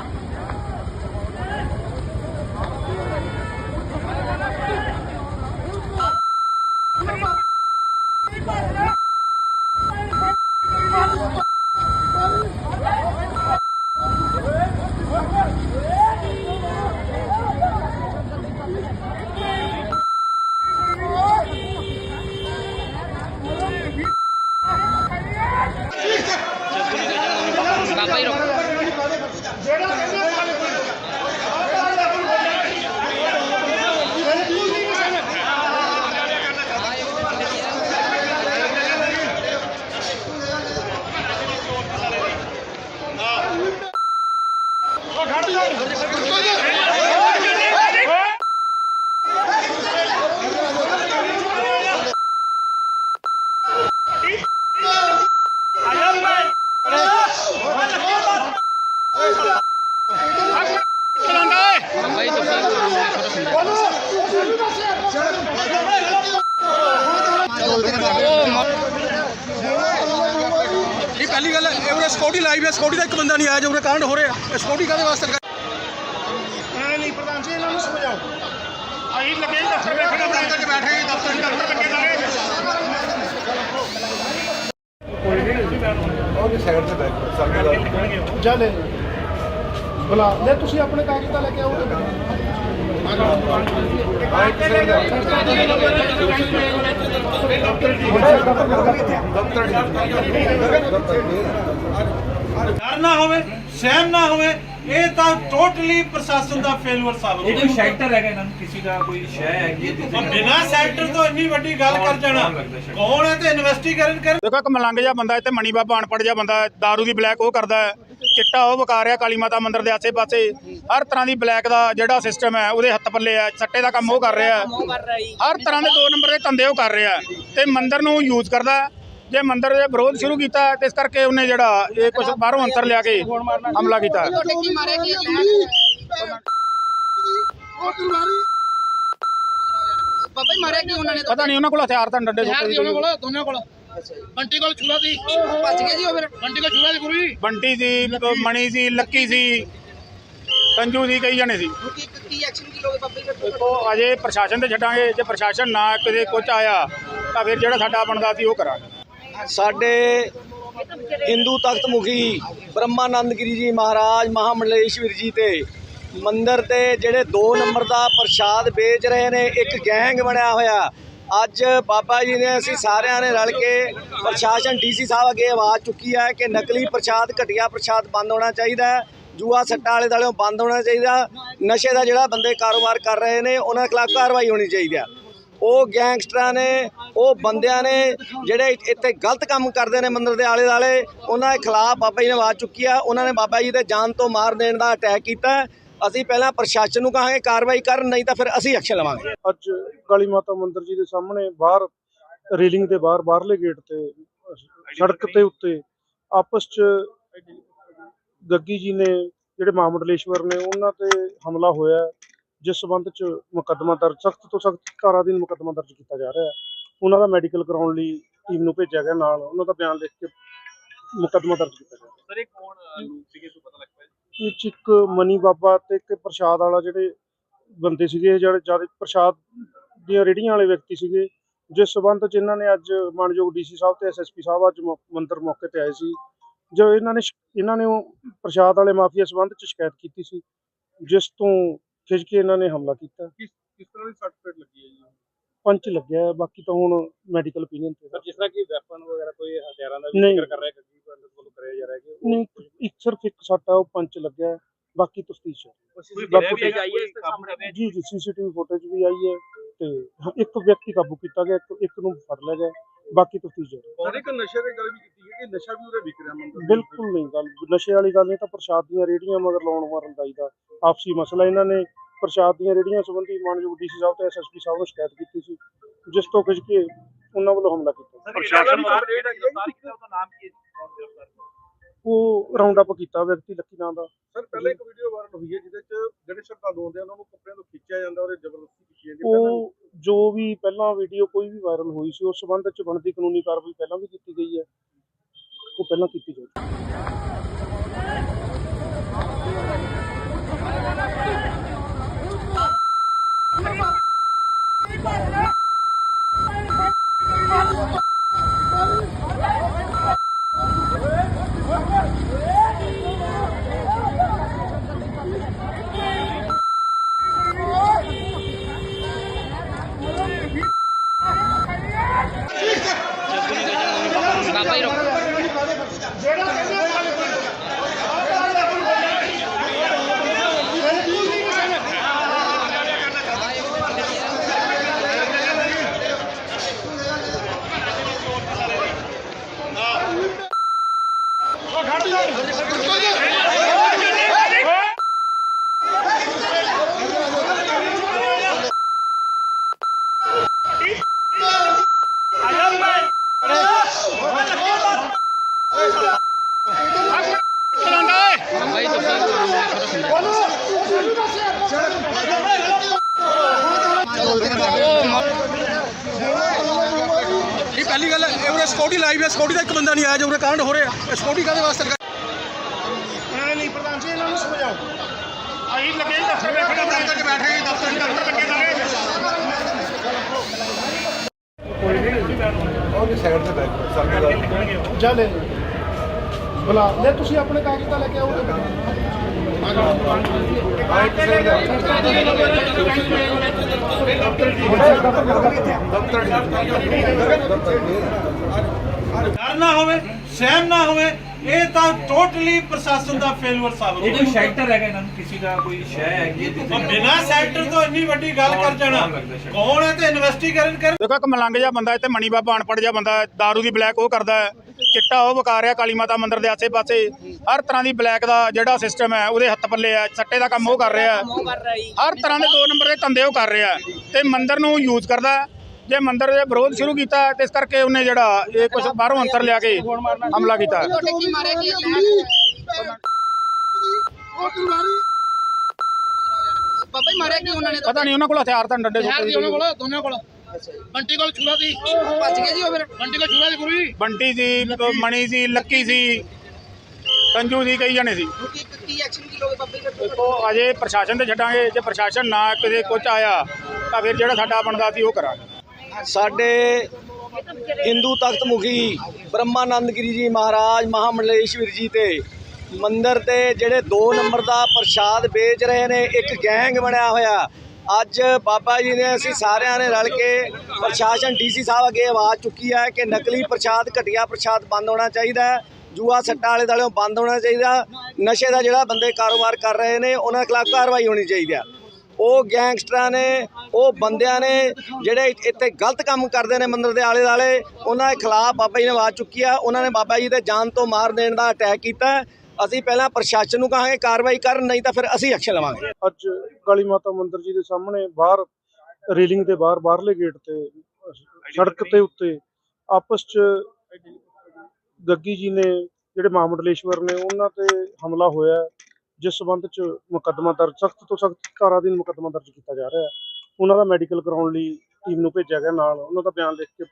ਲਗਾਈ ਐ ਨਹੀਂ ਪ੍ਰਧਾਨ ਜੀ ਇਹਨਾਂ ਨੂੰ ਸਮਝਾਓ। ਅਸੀਂ ਲੱਗੇ ਜੀ ਦਫ਼ਤਰ ਬੈਠੇ ਦਫ਼ਤਰ 'ਚ ਬੈਠੇ ਜੀ ਦਫ਼ਤਰ 'ਚ ਦਫ਼ਤਰ ਲੱਗੇ ਸਾਰੇ। ਜਾ ਲੈ। ਬੁਲਾ। ਲੈ ਤੁਸੀਂ ਆਪਣੇ ਕਾਗਜ਼ ਤਾਂ ਲੈ ਕੇ ਆਓ। ਡਰ ਨਾ ਹੋਵੇ ਸਹਿਮ ਨਾ ਹੋਵੇ। ਇਹ ਤਾਂ ਟੋਟਲੀ ਪ੍ਰਸ਼ਾਸਨ ਦਾ ਫੇਲੂਅਰ ਸਾਬਤ ਇਹ ਕੋਈ ਸ਼ੈਲਟਰ ਹੈਗਾ ਇਹਨਾਂ ਨੂੰ? ਕਿਸੇ ਦਾ ਕੋਈ ਸ਼ੈ ਹੈਗੀ ਹੈ ਜਿੱਥੇ ਬਿਨਾ ਸੈਕਟਰ ਤੋਂ ਇੰਨੀ ਵੱਡੀ ਗੱਲ ਕਰ ਜਾਣਾ। ਕੌਣ ਹੈ ਤੇ ਇਨਵੈਸਟੀਗੇਸ਼ਨ ਕਰ ਦੇਖੋ ਇੱਕ ਮਲੰਗ ਜਿਹਾ ਬੰਦਾ ਇੱਥੇ ਮਣੀ ਬਾਬਾ ਅਨਪੜ੍ਹ ਜਿਹਾ ਬੰਦਾ ਦਾਰੂ ਦੀ ਬਲੈਕ ਉਹ ਕਰਦਾ ਹੈ। ਚਿੱਟਾ ਉਹ ਵਕਾ ਰਿਹਾ ਕਾਲੀ ਮਾਤਾ ਮੰਦਿਰ ਦੇ ਆਸੇ-ਪਾਸੇ। ਹਰ ਤਰ੍ਹਾਂ ਦੀ ਬਲੈਕ ਦਾ ਜਿਹੜਾ ਸਿਸਟਮ ਹੈ ਉਹਦੇ ਹੱਥ ਪੱਲੇ ਆ ਸੱਟੇ ਦਾ ਕੰਮ ਉਹ ਕਰ ਰਿਹਾ ਹੈ। ਹਰ ਤਰ੍ਹਾਂ ਦੇ ਦੋ ਨੰਬਰ ਦੇ ਧੰਦੇ ਉਹ ਕਰ ਰਿਹਾ ਹੈ। ਤੇ ਮੰਦਿਰ ਨੂੰ ਯੂਜ਼ ਕਰਦਾ ਹੈ। ਜੇ ਮੰਦਿਰ ਦੇ ਵਿਰੋਧ ਸ਼ੁਰੂ ਕੀਤਾ ਤੇ ਇਸ ਕਰਕੇ ਉਹਨੇ ਜਿਹੜਾ ਇਹ ਕੁਝ ਬਾਹਰੋਂ ਅੰਤਰ ਲਿਆ ਕੇ ਹਮਲਾ ਕੀਤਾ। ਤੁਹਾਡੇ ਕੀ ਮਾਰੇ ਕੀ ਬਾਬਾ ਜੀ ਮਾਰਿਆ ਕੀ ਉਹਨਾਂ ਨੇ? ਪਤਾ ਨਹੀਂ ਉਹਨਾਂ ਕੋਲ ਹਥਿਆਰ ਤਾਂ ਡੰਡੇ ਸੁੱਟੇ ਉਹਨਾਂ ਕੋਲ ਦੋਨਾਂ ਕੋਲ। ਬੰਟੀ ਕੋਲ ਛੁਰਾ ਸੀ। ਭੱਜ ਗਏ ਜੀ ਉਹ ਫਿਰ? ਬੰਟੀ ਕੋਲ ਛੁਰਾ ਸੀ ਗੁਰੂ ਜੀ। ਬੰਟੀ ਸੀ ਮਣੀ ਸੀ ਲੱਕੀ ਸੀ ਸੰਜੂ ਸੀ ਕਈ ਜਣੇ ਸੀ। ਕੀ ਕੀ ਐਕਸ਼ਨ ਕੀ ਲੋਗੇ ਬਾਬਾ ਜੀ ਦੇਖੋ ਅਜੇ ਪ੍ਰਸ਼ਾਸਨ ਤੇ ਛੱਡਾਂਗੇ ਜੇ ਪ੍ਰਸ਼ਾਸਨ ਨਾ ਕਿਤੇ ਕੁਝ ਆਇਆ ਤਾਂ ਫਿਰ ਜਿਹੜਾ ਸਾਡਾ ਬਣਦਾ ਸੀ ਉਹ ਕਰਾਂਗੇ। ਸਾਡੇ ਹਿੰਦੂ ਤਖਤ ਮੁਖੀ ਬ੍ਰਹਮਾਨੰਦਗਿਰੀ ਜੀ ਮਹਾਰਾਜ, ਮਹਾਮੰਡਲੇਸ਼ਵਰ ਜੀ ਤੇ ਮੰਦਰ ਤੇ ਜਿਹੜੇ 2 ਨੰਬਰ ਦਾ ਪ੍ਰਸ਼ਾਦ ਵੇਚ ਰਹੇ ਨੇ, ਇੱਕ ਗੈਂਗ ਬਣਿਆ ਹੋਇਆ। ਅੱਜ ਬਾਬਾ ਜੀ ਨੇ ਅਸੀਂ ਸਾਰਿਆਂ ਨੇ ਰਲ ਕੇ ਪ੍ਰਸ਼ਾਸਨ ਡੀਸੀ ਸਾਹਿਬ ਅੱਗੇ ਆਵਾਜ਼ ਚੁੱਕੀ ਹੈ ਕਿ ਨਕਲੀ ਪ੍ਰਸ਼ਾਦ, ਘਟੀਆ ਪ੍ਰਸ਼ਾਦ ਬੰਦ ਹੋਣਾ ਚਾਹੀਦਾ ਹੈ। ਜੂਆ ਸੱਟਾ ਵਾਲੇ ਦਾਲਿਓ ਬੰਦ ਹੋਣਾ ਚਾਹੀਦਾ। ਨਸ਼ੇ ਦਾ ਜਿਹੜਾ ਬੰਦੇ ਕਾਰੋਬਾਰ ਕਰ ਰਹੇ ਨੇ, ਉਹਨਾਂ ਖਿਲਾਫ ਕਾਰਵਾਈ ਹੋਣੀ ਚਾਹੀਦੀ ਹੈ। ਉਹ ਗੈਂਗਸਟਰਾਂ ਨੇ, ਉਹ ਬੰਦਿਆਂ ਨੇ ਜਿਹੜੇ ਇੱਥੇ ਗਲਤ ਕੰਮ ਕਰਦੇ ਨੇ ਮੰਦਿਰ ਦੇ ਆਲੇ ਦਾਲੇ ਉਹਨਾਂ ਦੇ ਖਿਲਾਫ ਬਾਬਾ ਜੀ ਨੇ ਆਵਾਜ਼ ਚੁੱਕੀ ਆ, ਉਹਨਾਂ ਨੇ ਬਾਬਾ ਜੀ ਦੇ ਜਾਨ ਤੋਂ ਮਾਰ ਦੇਣ ਦਾ ਅਟੈਕ ਕੀਤਾ। ਅਸੀਂ ਪਹਿਲਾਂ ਪ੍ਰਸ਼ਾਸਨ ਨੂੰ ਕਹਾਂਗੇ ਕਾਰਵਾਈ ਕਰਨ ਨਹੀਂ ਤਾਂ ਫਿਰ ਅਸੀਂ ਐਕਸ਼ਨ ਲਵਾਂਗੇ। ਅੱਜ ਕਾਲੀ ਮਾਤਾ ਮੰਦਿਰ ਜੀ ਦੇ ਸਾਹਮਣੇ ਬਾਹਰ ਰੇਲਿੰਗ ਦੇ ਬਾਹਰ ਬਾਹਰਲੇ ਗੇਟ ਤੇ, ਸੜਕ ਦੇ ਉੱਤੇ ਆਪਸ ਚ ਗੱਗੀ ਜੀ ਨੇ, ਜਿਹੜੇ ਮਾਮੰਡਲੇਸ਼ਵਰ ਨੇ, ਉਹਨਾਂ ਤੇ ਹਮਲਾ ਹੋਇਆ। ਜਿਸ ਸਬੰਧ ਚ ਮੁਕੱਦਮਾ ਦਰਜ ਸਖਤ ਤੋਂ ਸਖਤ ਧਾਰਾ ਦੀ ਮੁਕੱਦਮਾ ਦਰਜ ਕੀਤਾ ਜਾ ਰਿਹਾ ਹੈ। ਉਹਨਾਂ ਦਾ ਮੈਡੀਕਲ ਕਰਾਉਣ ਲਈ ਟੀਮ ਨੂੰ ਭੇਜਿਆ ਗਿਆ ਨਾਲ। ਉਹਨਾਂ ਦਾ ਬਿਆਨ ਲਿਖ ਕੇ ਮੁਕੱਦਮਾ ਦਰਜ ਕੀਤਾ ਗਿਆ। ਸਰ ਇਹ ਕੌਣ ਲੋਕ ਸੀਗੇ ਤੋਂ ਪਤਾ ਲੱਗ ਇਹ ਇੱਕ ਮਨੀ ਬਾਬਾ ਤੇ ਇੱਕ ਪ੍ਰਸ਼ਾਦ ਵਾਲਾ ਜਿਹੜੇ ਬੰਦੇ ਸੀਗੇ ਜਿਹੜੇ ਜ਼ਿਆਦਾ ਪ੍ਰਸ਼ਾਦ ਦੀਆਂ ਰੇੜੀਆਂ ਵਾਲੇ ਵਿਅਕਤੀ ਸੀਗੇ ਜਿਸ ਸਬੰਧ ਚ ਇਹਨਾਂ ਨੇ ਅੱਜ ਮਾਨਯੋਗ ਡੀਸੀ ਸਾਹਿਬ ਤੇ ਐਸਐਸਪੀ ਸਾਹਿਬ ਅੱਜ ਮੰਦਿਰ ਮੌਕੇ ਤੇ ਆਏ ਸੀ। ਜੋ ਇਹਨਾਂ ਨੇ ਇਹਨਾਂ ਨੇ ਉਹ ਪ੍ਰਸ਼ਾਦ ਵਾਲੇ ਮਾਫੀਆ ਸਬੰਧ ਚ ਸ਼ਿਕਾਇਤ ਕੀਤੀ ਸੀ ਜਿਸ ਤੋਂ ਖਿੱਚ ਕੇ ਇਹਨਾਂ ਨੇ ਹਮਲਾ ਕੀਤਾ। ਕਿਸ ਕਿਸ ਤਰ੍ਹਾਂ ਦੀ ਸਰਟੀਫਿਕੇਟ ਲੱਗੀ ਹੈ ਜੀ? ਪੰਚ ਲੱਗਿਆ ਹੈ, ਬਾਕੀ ਤਾਂ ਹੁਣ ਮੈਡੀਕਲ ਓਪੀਨੀਅਨ ਤੇ। ਜਿਸ ਤਰ੍ਹਾਂ ਕਿ ਵੈਪਨ ਵਗੈਰਾ ਕੋਈ ਹਥਿਆਰਾਂ ਦਾ ਨਹੀਂ। ਕਰ ਰਿਹਾ ਕਿ ਬੰਦੇ ਵੱਲੋਂ ਕਰਿਆ ਜਾ ਰਿਹਾ ਕਿ ਨਹੀਂ ਇੱਕ ਸਿਰਫ ਇੱਕ ਸੱਟ ਆ ਉਹ ਪੰਚ ਲੱਗਿਆ ਹੈ, ਬਾਕੀ ਤਫਤੀਸ਼ ਹੈ। ਕੋਈ ਬਾਕੀ ਵੀ ਆਈ ਹੈ ਇਸ ਦੇ ਸਾਹਮਣੇ? ਜੀ ਜੀ ਸੀਸੀਟੀਵੀ ਫੁਟੇਜ ਵੀ ਆਈ ਹੈ ਤੇ ਇੱਕ ਵਿਅਕਤੀ ਕਾਬੂ ਕੀਤਾ ਗਿਆ ਇੱਕ ਇੱਕ ਨੂੰ ਫੜ ਲਿਆ ਗਿਆ। ਬਾਕੀ ਤਫਤੀਸ਼ ਹੈ ਔਰ ਇੱਕ ਨਸ਼ੇ ਦੀ ਗੱਲ ਵੀ ਕੀਤੀ ਹੈ ਕਿ ਨਸ਼ਾ ਵੀ ਉਹਦੇ ਵਿਕ ਰਿਹਾ ਮੰਦਰ ਬਿਲਕੁਲ ਨਹੀਂ ਗੱਲ ਨਸ਼ੇ ਵਾਲੀ ਗੱਲ ਨਹੀਂ ਤਾਂ ਪ੍ਰਸ਼ਾਦ ਦੀਆਂ ਰੇੜੀਆਂ ਮਗਰ ਲਾਉਣ ਮਾਰਨ ਦਾ ਇਹਦਾ ਆਪਸੀ ਮਸਲਾ ਇਹਨਾਂ ਨੇ। ਪ੍ਰਸ਼ਾਦ ਦੀਆਂ ਰੇੜੀਆਂ ਸੰਬੰਧੀ ਮਾਨਯੋਗ ਡੀਸੀ ਸਾਹਿਬ ਤੇ ਐਸਐਸਪੀ ਸਾਹਿਬ ਨੂੰ ਸ਼ਿਕਾਇਤ ਕੀਤੀ ਸੀ ਜਿਸ ਤੋਂ ਖਿੱਚ ਕੇ ਉਹਨਾਂ ਵੱਲੋਂ ਹਮਲਾ ਕੀਤਾ। ਪ੍ਰਸ਼ਾਸਨ ਉਹਦਾ ਨਾਮ ਕੀ ਹੈ? ਉਹ ਰਾਉਂਡ ਅਪ ਕੀਤਾ ਵਿਅਕਤੀ ਲੱਕੀ ਨਾਂ ਦਾ। ਸਰ ਪਹਿਲਾਂ ਇੱਕ ਵੀਡੀਓ ਵਾਇਰਲ ਹੋਈ ਹੈ ਜਿਹਦੇ ਚ ਜਿਹੜੇ ਸ਼ਰਧਾਲੂ ਆਉਂਦੇ ਆ ਉਹਨਾਂ ਨੂੰ ਕੱਪੜਿਆਂ ਤੋਂ ਖਿੱਚਿਆ ਜਾਂਦਾ ਔਰ ਜ਼ਬਰਦਸਤੀ ਕੀਤੀ ਜਾਂਦੀ ਹੈ। ਪਹਿਲਾਂ ਉਹ ਜੋ ਵੀ ਪਹਿਲਾਂ ਵੀਡੀਓ ਕੋਈ ਵੀ ਵਾਇਰਲ ਹੋਈ ਸੀ ਉਸ ਸੰਬੰਧ ਚ ਬਣਦੀ ਕਾਨੂੰਨੀ ਕਾਰਵਾਈ ਪਹਿਲਾਂ ਵੀ ਕੀਤੀ ਗਈ ਹੈ। ਉਹ ਪਹਿਲਾਂ ਕੀਤੀ ਜਾਊ ਬਾਬਾ ਜੀ ਰੁਕ ਸਿਕਿਉਰਿਟੀ ਲਾਈਵ ਹੈ ਸਿਕਿਉਰਿਟੀ ਦਾ ਇੱਕ ਬੰਦਾ ਨਹੀਂ ਆਇਆ ਜੋ ਉਰੇ ਕਾਂਡ ਹੋ ਰਿਹਾ ਇਹ ਸਿਕਿਉਰਿਟੀ ਕਾਦੇ ਵਾਸਤੇ ਲਗਾਈ? ਨਹੀਂ ਪ੍ਰਧਾਨ ਜੀ ਇਹਨਾਂ ਨੂੰ ਸਮਝਾਓ ਅਸੀਂ ਲੱਗੇ ਦਫ਼ਤਰ ਬੈਠੇ ਦਫ਼ਤਰ 'ਚ ਬੈਠੇ ਦਫ਼ਤਰ 'ਚ ਦਫ਼ਤਰ ਲੱਗੇ ਸਾਰੇ ਜਾ ਲੈ ਬੁਲਾ। ਲੈ ਤੁਸੀਂ ਆਪਣੇ ਕਾਗਜ਼ ਤਾਂ ਲੈ ਕੇ ਆਓ। ਡਰ ਨਾ ਹੋਵੇ ਸਹਿਮ ਨਾ ਹੋਵੇ। ਇਹ ਤਾਂ ਟੋਟਲੀ ਪ੍ਰਸ਼ਾਸਨ ਦਾ ਫੇਲਰ ਸਾਬਤ ਇਹ ਕੋਈ ਸ਼ੈਲਟਰ ਹੈਗਾ ਇਹਨਾਂ ਨੂੰ? ਕਿਸੇ ਦਾ ਕੋਈ ਸ਼ੈ ਹੈਗੀ ਬਿਨਾਂ ਸੈਕਟਰ ਤੋਂ ਇੰਨੀ ਵੱਡੀ ਗੱਲ ਕਰ ਜਾਣਾ। ਕੌਣ ਹੈ ਤੇ ਇਨਵੈਸਟੀਗੇਸ਼ਨ ਕਰ ਦੇਖੋ ਇੱਕ ਮਲੰਗ ਜਿਹਾ ਬੰਦਾ ਇੱਥੇ ਮਣੀ ਬਾਬਾ ਅਨਪੜ ਜਿਹਾ ਬੰਦਾ ਹੈ, ਦਾਰੂ ਦੀ ਬਲੈਕ ਉਹ ਕਰਦਾ ਹੈ। ਚਿੱਟਾ ਉਹ ਵਕਾ ਰਿਹਾ ਕਾਲੀ ਮਾਤਾ ਮੰਦਿਰ ਦੇ ਆਸੇ-ਪਾਸੇ। ਹਰ ਤਰ੍ਹਾਂ ਦੀ ਬਲੈਕ ਦਾ ਜਿਹੜਾ ਸਿਸਟਮ ਹੈ ਉਹਦੇ ਹੱਥ ਪੱਲੇ ਹੈ ਸੱਟੇ ਦਾ ਕੰਮ ਉਹ ਕਰ ਰਿਹਾ ਹੈ। ਹਰ ਤਰ੍ਹਾਂ ਦੇ ਦੋ ਨੰਬਰ ਦੇ ਧੰਦੇ ਉਹ ਕਰ ਰਿਹਾ ਤੇ ਮੰਦਿਰ ਨੂੰ ਯੂਜ਼ ਕਰਦਾ। ਜੇ ਮੰਦਿਰ ਦੇ ਵਿਰੋਧ ਸ਼ੁਰੂ ਕੀਤਾ ਤੇ ਇਸ ਕਰਕੇ ਉਹਨੇ ਜਿਹੜਾ ਇਹ ਕੁਝ ਬਾਹਰੋਂ ਅੰਤਰ ਲਿਆ ਕੇ ਹਮਲਾ ਕੀਤਾ। ਹੈ। ਤੁਹਾਡੇ ਕੀ ਮਾਰਿਆ ਕੀ ਬਾਬਾ ਜੀ ਮਾਰਿਆ ਕੀ ਉਹਨਾਂ ਨੇ ਪਤਾ ਨਹੀਂ ਉਹਨਾਂ ਕੋਲ ਹਥਿਆਰ ਤਾਂ ਡੰਡੇ ਸੁੱਟੇ ਦੀ ਉਹਨਾਂ ਕੋਲ ਦੋਨਾਂ ਕੋਲ। ਬੰਟੀ ਕੋਲ ਛੁਰਾ ਸੀ। ਭੱਜ ਗਏ ਜੀ ਉਹ ਫਿਰ? ਬੰਟੀ ਕੋਲ ਛੁਰਾ ਸੀ ਗੁਰੂ ਜੀ। ਬੰਟੀ ਸੀ ਮਣੀ ਸੀ ਲੱਕੀ ਸੀ ਸੰਜੂ ਸੀ ਕਈ ਜਣੇ ਸੀ। ਕੀ ਕੀ ਐਕਸ਼ਨ ਕੀ ਲੋਗੇ ਬਾਬਾ ਦੇਖੋ ਅਜੇ ਪ੍ਰਸ਼ਾਸਨ ਤੇ ਛੱਡਾਂਗੇ ਜੇ ਪ੍ਰਸ਼ਾਸਨ ਨਾ ਕਿਤੇ ਕੁਝ ਆਇਆ ਤਾਂ ਫਿਰ ਜਿਹੜਾ ਸਾਡਾ ਬਣਦਾ ਸੀ ਉਹ ਕਰਾਂਗੇ। ਸਾਡੇ ਹਿੰਦੂ ਤਖਤ ਮੁਖੀ ਬ੍ਰਹਮਾਨੰਦ ਗਿਰੀ ਜੀ ਮਹਾਰਾਜ, ਮਹਾਮੰਡਲੇਸ਼ਵਰ ਜੀ ਤੇ ਮੰਦਰ ਤੇ ਜਿਹੜੇ 2 ਨੰਬਰ ਦਾ ਪ੍ਰਸ਼ਾਦ ਵੇਚ ਰਹੇ ਨੇ, ਇੱਕ ਗੈਂਗ ਬਣਿਆ ਹੋਇਆ। ਅੱਜ ਬਾਬਾ ਜੀ ਨੇ ਅਸੀਂ ਸਾਰਿਆਂ ਨੇ ਰਲ ਕੇ ਪ੍ਰਸ਼ਾਸਨ ਡੀਸੀ ਸਾਹਿਬ ਅੱਗੇ ਆਵਾਜ਼ ਚੁੱਕੀ ਹੈ ਕਿ ਨਕਲੀ ਪ੍ਰਸ਼ਾਦ, ਘਟੀਆ ਪ੍ਰਸ਼ਾਦ ਬੰਦ ਹੋਣਾ ਚਾਹੀਦਾ ਹੈ, ਜੂਆ ਸੱਟਾਂ ਵਾਲੇ ਦਾਲਿਓਂ ਬੰਦ ਹੋਣਾ ਚਾਹੀਦਾ ਨਸ਼ੇ ਦਾ ਜਿਹੜਾ ਬੰਦੇ ਕਾਰੋਬਾਰ ਕਰ ਰਹੇ ਨੇ, ਉਹਨਾਂ ਖਿਲਾਫ ਕਾਰਵਾਈ ਹੋਣੀ ਚਾਹੀਦੀ ਹੈ। ਉਹ ਗੈਂਗਸਟਰਾਂ ਨੇ, ਉਹ ਬੰਦਿਆਂ ਨੇ ਜਿਹੜੇ ਇੱਥੇ ਗਲਤ ਕੰਮ ਕਰਦੇ ਨੇ ਮੰਦਿਰ ਦੇ ਆਲੇ ਦਾਲੇ ਉਹਨਾਂ ਦੇ ਖਿਲਾਫ ਬਾਬਾ ਜੀ ਨੇ ਆਵਾਜ਼ ਚੁੱਕੀ ਆ, ਉਹਨਾਂ ਨੇ ਬਾਬਾ ਜੀ ਦੇ ਜਾਨ ਤੋਂ ਮਾਰ ਦੇਣ ਦਾ ਅਟੈਕ ਕੀਤਾ ਹੈ। ਅਸੀਂ ਪਹਿਲਾਂ ਪ੍ਰਸ਼ਾਸਨ ਨੂੰ ਕਹਾਂਗੇ, ਕਾਰਵਾਈ ਕਰਨ, ਨਹੀਂ ਤਾਂ ਫਿਰ ਅਸੀਂ ਐਕਸ਼ਨ ਲਵਾਂਗੇ ਅੱਜ ਕਾਲੀ ਮਾਤਾ ਮੰਦਿਰ ਜੀ ਦੇ ਸਾਹਮਣੇ ਬਾਹਰ, ਰੇਲਿੰਗ ਦੇ ਬਾਹਰ, ਬਾਹਰਲੇ ਗੇਟ ਤੇ, ਸੜਕ ਦੇ ਉੱਤੇ ਆਪਸ ਚ ਗੱਗੀ ਜੀ ਨੇ, ਜਿਹੜੇ ਮਹਾਮੰਡਲੇਸ਼ਵਰ ਨੇ, ਉਹਨਾਂ ਤੇ ਹਮਲਾ ਹੋਇਆ ਜਿਸ ਸਬੰਧ ਚ ਮੁਕੱਦਮਾ ਦਰਜ ਸਖਤ ਤੋਂ ਸਖਤ ਧਾਰਾ ਅਧੀਨ ਮੁਕੱਦਮਾ ਦਰਜ ਕੀਤਾ ਜਾ ਰਿਹਾ ਹੈ। ਉਹਨਾਂ ਦਾ ਮੈਡੀਕਲ ਕਰਾਉਣ ਲਈ ਟੀਮ ਨੂੰ ਭੇਜਿਆ ਗਿਆ ਨਾਲ। ਉਹਨਾਂ ਦਾ ਬਿਆਨ ਲਿਖ ਕੇ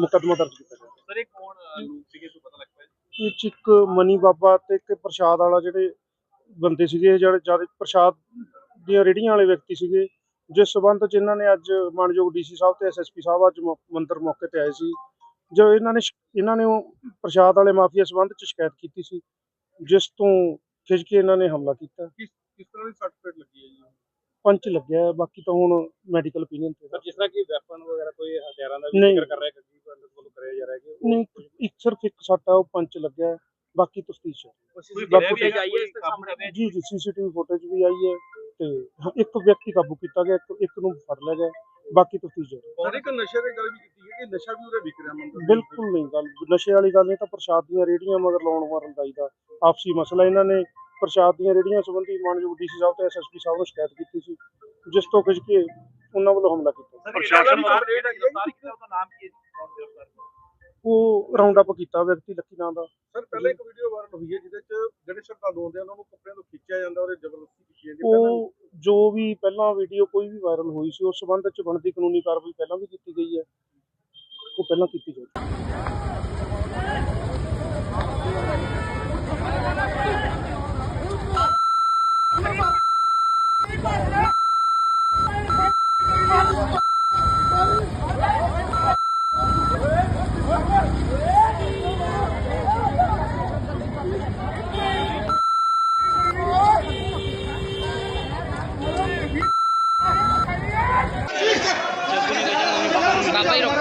ਮੁਕੱਦਮਾ ਦਰਜ ਕੀਤਾ ਗਿਆ। ਸਰ ਇਹ ਕੌਣ ਲੋਕ ਸੀਗੇ ਤੋਂ ਪਤਾ ਲੱਗ ਪਿਆ? ਇਹ 'ਚ ਇੱਕ ਮਨੀ ਬਾਬਾ ਤੇ ਇੱਕ ਪ੍ਰਸ਼ਾਦ ਵਾਲਾ ਜਿਹੜੇ ਬੰਦੇ ਸੀਗੇ ਜਿਹੜੇ ਜ਼ਿਆਦਾ ਪ੍ਰਸ਼ਾਦ ਦੀਆਂ ਰੇੜੀਆਂ ਵਾਲੇ ਵਿਅਕਤੀ ਸੀਗੇ ਜਿਸ ਸਬੰਧ ਚ ਇਹਨਾਂ ਨੇ ਅੱਜ ਮਾਨਯੋਗ ਡੀਸੀ ਸਾਹਿਬ ਤੇ ਐਸਐਸਪੀ ਸਾਹਿਬ ਅੱਜ ਮੰਦਿਰ ਮੌਕੇ ਤੇ ਆਏ ਸੀ। ਜੋ ਇਹਨਾਂ ਨੇ ਇਹਨਾਂ ਨੇ ਪ੍ਰਸ਼ਾਦ ਵਾਲੇ ਮਾਫੀਆ ਸਬੰਧ ਚ ਸ਼ਿਕਾਇਤ ਕੀਤੀ ਸੀ ਜਿਸ ਤੋਂ ਖਿੱਚ ਕੇ ਇਹਨਾਂ ਨੇ ਹਮਲਾ ਕੀਤਾ ਕਿਸ ਕਿਸ ਤਰ੍ਹਾਂ ਦੀ ਸਰਟੀਫਿਕੇਟ ਲੱਗੀ ਹੈ ਜੀ ਪੰਚ ਲੱਗਿਆ ਹੈ, ਬਾਕੀ ਤਾਂ ਹੁਣ ਮੈਡੀਕਲ ਓਪੀਨੀਅਨ ਤੇ ਸਰ ਜਿਸ ਤਰ੍ਹਾਂ ਕਿ ਵੈਪਨ ਵਗੈਰਾ ਕੋਈ ਹਥਿਆਰਾਂ ਦਾ ਵੀ ਨਹੀਂ। ਜ਼ਿਕਰ ਕਰ ਰਿਹਾ ਕਿ ਵੱਲੋਂ ਕਰਿਆ ਜਾ ਰਿਹਾ ਕਿ ਨਹੀਂ ਇੱਕ ਸਿਰਫ ਇੱਕ ਸੱਟ ਆ ਉਹ ਪੰਚ ਲੱਗਿਆ ਹੈ, ਬਾਕੀ ਤਫਤੀਸ਼ ਹੈ ਕੋਈ ਵੀ ਆਈ ਹੈ ਇਸ ਸਾਹਮਣੇ ਜੀ ਜੀ ਸੀਸੀਟੀਵੀ ਫੁਟੇਜ ਵੀ ਆਈ ਹੈ ਤੇ ਹਾਂ, ਇੱਕ ਵਿਅਕਤੀ ਕਾਬੂ ਕੀਤਾ ਗਿਆ ਇੱਕ ਇੱਕ ਨੂੰ ਫੜ ਲਿਆ ਗਿਆ ਬਾਕੀ ਤਫਤੀਸ਼ ਹੈ। ਸਰ ਇੱਕ ਨਸ਼ੇ ਦੀ ਗੱਲ ਵੀ ਕੀਤੀ ਹੈ ਕਿ ਨਸ਼ਾ ਵੀ ਉਹਦੇ ਵਿਕ ਰਿਹਾ ਮੰਦਰ ਦੇ ਬਿਲਕੁਲ ਨਹੀਂ ਗੱਲ ਨਸ਼ੇ ਵਾਲੀ ਗੱਲ ਨਹੀਂ ਤਾਂ ਪ੍ਰਸ਼ਾਦ ਦੀਆਂ ਰੇੜੀਆਂ ਮਗਰ ਲਾਉਣ ਮਾਰਨ ਦਾ ਇਹਦਾ ਆਪਸੀ ਮਸਲਾ ਇਹਨਾਂ ਨੇ ਪ੍ਰਸ਼ਾਦ ਦੀਆਂ ਰੇੜੀਆਂ ਸੰਬੰਧੀ ਮਾਨਯੋਗ ਡੀਸੀ ਸਾਹਿਬ ਤੇ ਐਸਐਸਪੀ ਸਾਹਿਬ ਨੂੰ ਸ਼ਿਕਾਇਤ ਕੀਤੀ ਸੀ ਜਿਸ ਤੋਂ ਖਿੱਚ ਕੇ ਉਹਨਾਂ ਵੱਲੋਂ ਹਮਲਾ ਕੀਤਾ। ਪ੍ਰਸ਼ਾਸਨ ਜਿਹੜਾ ਗ੍ਰਿਫਤਾਰ ਕੀਤਾ ਉਹਦਾ ਨਾਮ ਕੀ ਹੈ? ਉਹ ਰਾਉਂਡ ਅਪ ਕੀਤਾ ਵਿਅਕਤੀ ਲੱਕੀ ਨਾਂ ਦਾ। ਸਰ ਪਹਿਲਾਂ ਇੱਕ ਵੀਡੀਓ ਵਾਇਰਲ ਹੋਈ ਹੈ ਜਿਹਦੇ ਚ ਜਿਹੜੇ ਸ਼ਰਧਾਲੂ ਆਉਂਦੇ ਆ ਉਹਨਾਂ ਨੂੰ ਕੱਪੜਿਆਂ ਤੋਂ ਖਿੱਚਿਆ ਜਾਂਦਾ ਔਰ ਜ਼ਬਰਦਸਤੀ ਕੀਤੀ ਜਾਂਦੀ ਹੈ। ਪਹਿਲਾਂ ਉਹ ਜੋ ਵੀ ਪਹਿਲਾਂ ਵੀਡੀਓ ਕੋਈ ਵੀ ਵਾਇਰਲ ਹੋਈ ਸੀ ਉਸ ਸੰਬੰਧ ਵਿੱਚ ਬਣਦੀ ਕਾਨੂੰਨੀ ਕਾਰਵਾਈ ਪਹਿਲਾਂ ਵੀ ਕੀਤੀ ਗਈ ਹੈ। ਉਹ ਪਹਿਲਾਂ ਕੀਤੀ ਜਾਊ। ਬਾਬਾ ਜੀ ਰੁਕ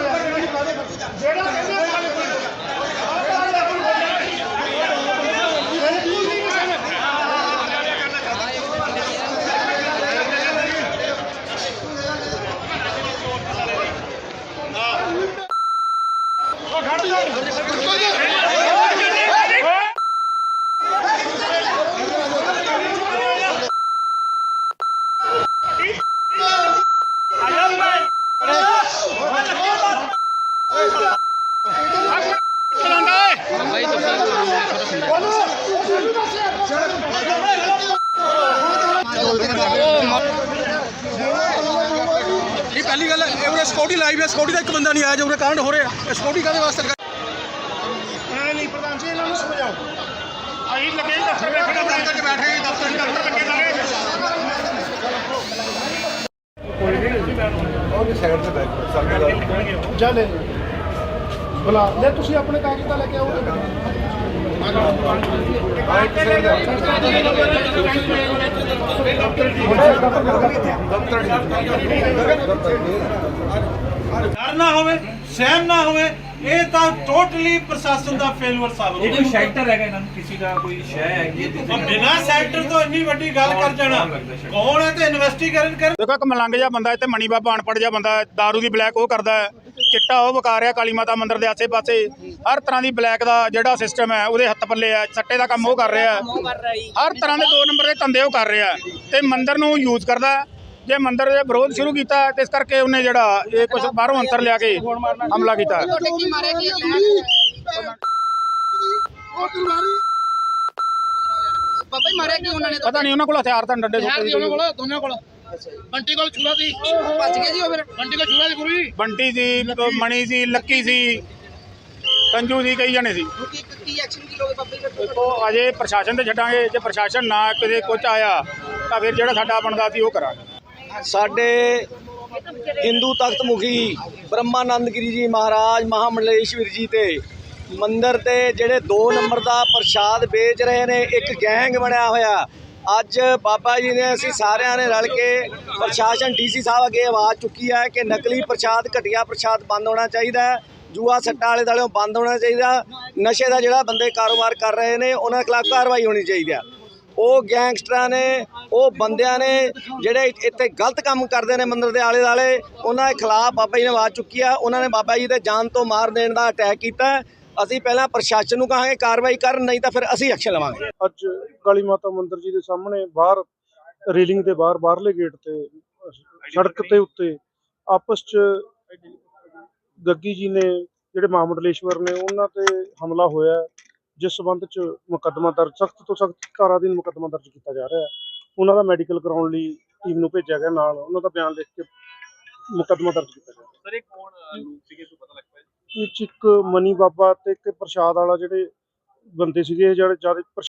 ਬਾਬਾ ਜੀ ਤੁਸੀਂ ਇਹ ਉਰੇ ਸਿਕਿਉਰਿਟੀ ਦਾ ਇੱਕ ਬੰਦਾ ਨਹੀਂ ਆਇਆ ਜੋ ਉਰੇ ਕਾਂਡ ਹੋ ਰਿਹਾ। ਇਹ ਸਿਕਿਉਰਿਟੀ ਕਾਦੇ ਵਾਸਤੇ ਲਗਾਈ? ਹਾਂਜੀ ਇਹਨਾਂ ਨੂੰ ਸਮਝਾਓ। ਅਸੀਂ ਲੱਗੇ ਦਫ਼ਤਰ ਦਫ਼ਤਰ ਬੈਠੇ ਜੀ ਦਫ਼ਤਰ 'ਚ ਦਫ਼ਤਰ ਲੱਗੇ ਸਾਰੇ ਜਾ ਲੈ। ਬੁਲਾ। ਲੈ ਤੁਸੀਂ ਆਪਣੇ ਕਾਗਜ਼ ਤਾਂ ਲੈ ਕੇ ਆਓ। ਡਰ ਨਾ ਹੋਵੇ ਸਹਿਮ ਨਾ ਹੋਵੇ ਇਹ ਤਾਂ ਟੋਟਲੀ ਪ੍ਰਸ਼ਾਸਨ ਦਾ ਫੇਲੂਅਰ ਸਾਬਤ ਹੋ ਕੋਈ ਸ਼ੈਲਟਰ ਹੈਗਾ ਇਹਨਾਂ ਨੂੰ? ਕਿਸੇ ਦਾ ਕੋਈ ਸ਼ੈ ਹੈਗੀ ਬਿਨਾ ਸੈਕਟਰ ਤੋਂ ਇੰਨੀ ਵੱਡੀ ਗੱਲ ਕਰ ਜਾਣਾ ਕੌਣ ਹੈ ਤੇ ਇਨਵੈਸਟੀਗੇਸ਼ਨ ਕਰ ਦੇਖੋ ਇੱਕ ਮਲੰਗ ਜਿਹਾ ਬੰਦਾ ਇੱਥੇ ਮਣੀ ਬਾਬਾ ਅਨਪੜ੍ਹ ਜਿਹਾ ਬੰਦਾ ਦਾਰੂ ਦੀ ਬਲੈਕ ਉਹ ਕਰਦਾ ਹੈ ਚਿੱਟਾ ਉਹ ਵਿਕਾ ਰਿਹਾ ਕਾਲੀ ਮਾਤਾ ਮੰਦਿਰ ਦੇ ਆਸੇ-ਪਾਸੇ ਹਰ ਤਰ੍ਹਾਂ ਦੀ ਬਲੈਕ ਦਾ ਜਿਹੜਾ ਸਿਸਟਮ ਹੈ ਉਹਦੇ ਹੱਥ ਪੱਲੇ ਹੈ ਸੱਟੇ ਦਾ ਕੰਮ ਉਹ ਕਰ ਰਿਹਾ ਹਰ ਤਰ੍ਹਾਂ ਦੇ ਦੋ ਨੰਬਰ ਦੇ ਧੰਦੇ ਉਹ ਕਰ ਰਿਹਾ ਤੇ ਮੰਦਿਰ ਨੂੰ ਯੂਜ਼ ਕਰਦਾ। ਜੇ ਮੰਦਿਰ ਦੇ ਵਿਰੋਧ ਸ਼ੁਰੂ ਕੀਤਾ ਤੇ ਇਸ ਕਰਕੇ ਉਹਨੇ ਜਿਹੜਾ ਇਹ ਕੁਝ ਬਾਹਰੋਂ ਅੰਤਰ ਲਿਆ ਕੇ ਹਮਲਾ ਕੀਤਾ। ਹੈ। ਤੁਹਾਡੇ ਕੀ ਮਾਰਿਆ ਕੀ ਬਾਬਾ ਜੀ ਮਾਰਿਆ ਕੀ ਉਹਨਾਂ ਨੇ ਪਤਾ ਨਹੀਂ ਉਹਨਾਂ ਕੋਲ ਹਥਿਆਰ ਤਾਂ ਡੰਡੇ ਉਹਨਾਂ ਕੋਲ ਦੋਨਾਂ ਕੋਲ। ਬੰਟੀ ਕੋਲ ਛੁਰਾ ਸੀ। ਭੱਜ ਗਏ ਜੀ ਉਹ ਫਿਰ। ਬੰਟੀ ਕੋਲ ਛੁਰਾ ਸੀ ਗੁਰੂ ਜੀ। ਬੰਟੀ ਸੀ ਮਣੀ ਸੀ ਲੱਕੀ ਸੀ ਸੰਜੂ ਸੀ ਕਈ ਜਣੇ ਸੀ। ਕੀ ਕੀ ਐਕਸ਼ਨ ਕੀ ਲੋਗੇ ਬਾਬਾ ਜੀ? ਦੇਖੋ ਅਜੇ ਪ੍ਰਸ਼ਾਸਨ ਤੇ ਛੱਡਾਂਗੇ। ਜੇ ਪ੍ਰਸ਼ਾਸਨ ਨਾ ਕਿਤੇ ਕੁਝ ਆਇਆ ਤਾਂ ਫਿਰ ਜਿਹੜਾ ਸਾਡਾ ਬਣਦਾ ਸੀ ਉਹ ਕਰਾਂਗੇ। ਸਾਡੇ ਹਿੰਦੂ ਤਖਤ ਮੁਖੀ ਬ੍ਰਹਮਾਨੰਦਗਿਰੀ ਜੀ ਮਹਾਰਾਜ, ਮਹਾਮੰਡਲੇਸ਼ਵਰ ਜੀ ਤੇ ਮੰਦਰ ਤੇ ਜਿਹੜੇ 2 ਨੰਬਰ ਦਾ ਪ੍ਰਸ਼ਾਦ ਵੇਚ ਰਹੇ ਨੇ, ਇੱਕ ਗੈਂਗ ਬਣਿਆ ਹੋਇਆ। ਅੱਜ ਬਾਬਾ ਜੀ ਨੇ, ਅਸੀਂ ਸਾਰਿਆਂ ਨੇ ਰਲ ਕੇ ਪ੍ਰਸ਼ਾਸਨ ਡੀਸੀ ਸਾਹਿਬ ਅੱਗੇ ਆਵਾਜ਼ ਚੁੱਕੀ ਹੈ ਕਿ ਨਕਲੀ ਪ੍ਰਸ਼ਾਦ, ਘਟੀਆ ਪ੍ਰਸ਼ਾਦ ਬੰਦ ਹੋਣਾ ਚਾਹੀਦਾ ਹੈ। ਜੂਆ ਸੱਟਾ ਵਾਲੇ ਦਾਲਿਓਂ ਬੰਦ ਹੋਣਾ ਚਾਹੀਦਾ। ਨਸ਼ੇ ਦਾ ਜਿਹੜਾ ਬੰਦੇ ਕਾਰੋਬਾਰ ਕਰ ਰਹੇ ਨੇ, ਉਹਨਾਂ ਖਿਲਾਫ ਕਾਰਵਾਈ ਹੋਣੀ ਚਾਹੀਦੀ ਹੈ। ਉਹ ਗੈਂਗਸਟਰਾਂ ਨੇ, ਉਹ ਬੰਦਿਆਂ ਨੇ ਜਿਹੜੇ ਇੱਥੇ ਗਲਤ ਕੰਮ ਕਰਦੇ ਨੇ ਮੰਦਿਰ ਦੇ ਆਲੇ ਦਾਲੇ ਉਹਨਾਂ ਦੇ ਖਿਲਾਫ ਬਾਬਾ ਜੀ ਨੇ ਆਵਾਜ਼ ਚੁੱਕੀ ਆ, ਉਹਨਾਂ ਨੇ ਬਾਬਾ ਜੀ ਦੇ ਜਾਨ ਤੋਂ ਮਾਰ ਦੇਣ ਦਾ ਅਟੈਕ ਕੀਤਾ ਹੈ। ਅਸੀਂ ਪਹਿਲਾਂ ਪ੍ਰਸ਼ਾਸਨ ਨੂੰ ਕਹਾਂਗੇ, ਕਾਰਵਾਈ ਕਰਨ ਨਹੀਂ ਤਾਂ ਫਿਰ ਅਸੀਂ ਐਕਸ਼ਨ ਲਵਾਂਗੇ ਅੱਜ ਕਾਲੀ ਮਾਤਾ ਮੰਦਿਰ ਜੀ ਦੇ ਸਾਹਮਣੇ ਬਾਹਰ ਰੇਲਿੰਗ ਦੇ ਬਾਹਰ, ਬਾਹਰਲੇ ਗੇਟ ਤੇ, ਸੜਕ ਤੇ ਉੱਤੇ ਆਪਸ ਚ ਗੱਗੀ ਜੀ ਨੇ, ਜਿਹੜੇ ਮਾਮੰਡਲੇਸ਼ਵਰ ਨੇ, ਉਹਨਾਂ ਤੇ ਹਮਲਾ ਹੋਇਆ ਜਿਸ ਸਬੰਧ ਚ ਮੁਕੱਦਮਾ ਦਰਜ ਸਖਤ ਤੋਂ ਸਖਤ ਧਾਰਾਧੀਨ ਮੁਕੱਦਮਾ ਦਰਜ ਕੀਤਾ ਜਾ ਰਿਹਾ ਹੈ। ਉਹਨਾਂ ਦਾ ਮੈਡੀਕਲ ਕਰਾਉਣ ਲਈ ਟੀਮ ਨੂੰ ਭੇਜਿਆ ਗਿਆ ਨਾਲ। ਉਹਨਾਂ ਦਾ ਬਿਆਨ ਲਿਖ ਕੇ ਮੁਕੱਦਮਾ ਦਰਜ ਕੀਤਾ ਗਿਆ। ਸਰ ਇਹ ਕੌਣ ਲੋਕ ਸੀਗੇ ਤੋਂ ਪਤਾ ਲੱਗ ਪਾਇਆ ਇਹ ਚ ਇੱਕ ਮਨੀ ਬਾਬਾ ਤੇ ਇੱਕ ਪ੍ਰਸ਼ਾਦ ਵਾਲਾ ਜਿਹੜੇ ਬੰਦੇ ਸੀਗੇ ਜਿਹੜੇ ਜ਼ਿਆਦਾ